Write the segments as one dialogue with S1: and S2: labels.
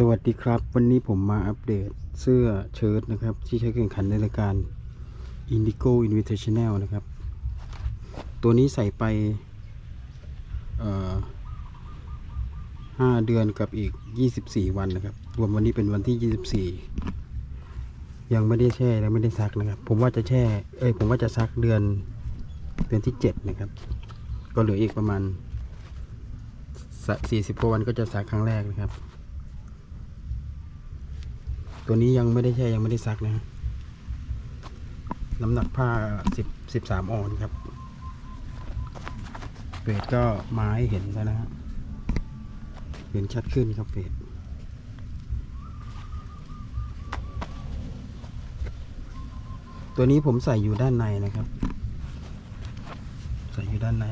S1: สวัสดีครับ วันนี้ผมมาอัปเดตเสื้อเชิ้ตนะครับ ที่ใช้แข่งขันในรายการ Indigo Invitational นะครับ ตัวนี้ใส่ไปห้าเดือนกับอีก 24 วันนะครับ รวมวันนี้เป็นวันที่ 24 ยังไม่ได้แช่และไม่ได้ซักนะครับ ผมว่าจะแช่เอ้ยผมว่าจะซักเดือนเดือนที่ 7 นะครับ ก็เหลืออีกประมาณ 40กว่าวันก็จะซักครั้งแรกนะครับ ตัวนี้ยังไม่ได้แช่ยังไม่ได้ซักนะฮะน้ำหนักผ้าสิบสิบสามออนครับเฟดก็มาให้เห็นแล้วนะฮะเห็นชัดขึ้นครับเฟดตัวนี้ผมใส่อยู่ด้านในนะครับ ใส่อยู่ด้านใน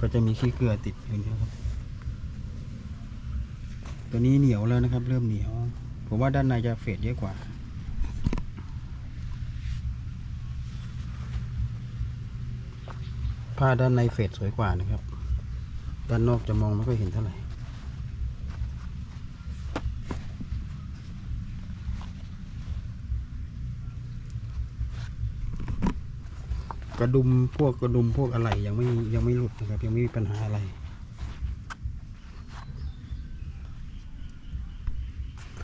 S1: ก็จะมีขี้เกลือติดอยู่นะครับ ตัวนี้เหนียวแล้วนะครับ เริ่มเหนียว ผมว่าด้านในจะเฟดเยอะกว่า ผ้าด้านในเฟดสวยกว่านะครับ ด้านนอกจะมองไม่ค่อยเห็นเท่าไหร่กระดุมพวกกระดุมพวกอะไรยังไม่ยังไม่หลุดนะครับ ยังไม่มีปัญหาอะไร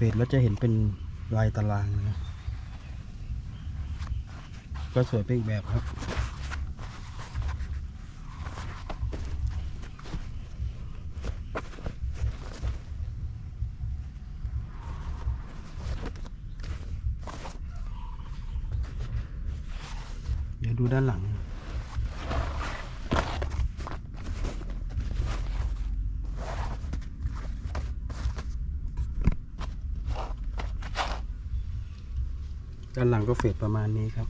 S1: เฟดแล้วจะเห็นเป็นลายตารางนะ ก็สวยไปอีกแบบครับ เดี๋ยวดูด้านหลัง ด้านหลังก็เฟดประมาณนี้ครับ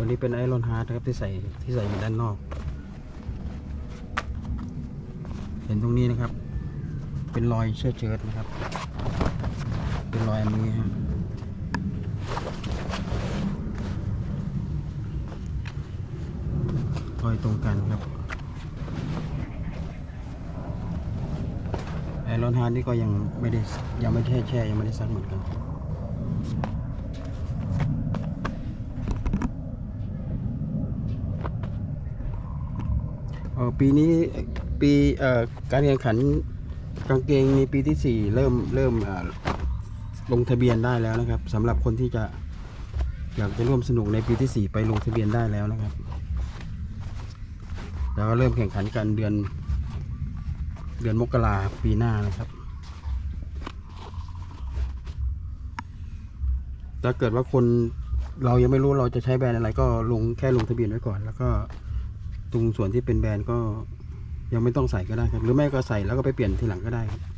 S1: ตัวนี้เป็นไอรอนฮาร์ดครับที่ใส่ที่ใส่อยู่ด้านนอก เห็นตรงนี้นะครับ เป็นรอยเชื้อเชิดนะครับ เป็นรอยนี้รอยตรงกันครับไอรอนฮาร์ดนี่ก็ยังไม่ได้ยังไม่แช่แช่ยังไม่ได้ซักเหมือนกันเออปีนี้ปีเอ่อการแข่งขันกางเกงในปีที่สี่เริ่มเริ่มเอ่อ ลงทะเบียนได้แล้วนะครับสำหรับคนที่จะอยากจะร่วมสนุกในปีที่สี่ไปลงทะเบียนได้แล้วนะครับแล้วก็เริ่มแข่งขันกันเดือน เดือนมกราปีหน้านะครับ ถ้าเกิดว่าคนเรายังไม่รู้เราจะใช้แบรนด์อะไรก็ลงแค่ลงทะเบียนไว้ก่อน แล้วก็ตรงส่วนที่เป็นแบรนด์ก็ยังไม่ต้องใส่ก็ได้ครับ หรือไม่ก็ใส่แล้วก็ไปเปลี่ยนทีหลังก็ได้ครับ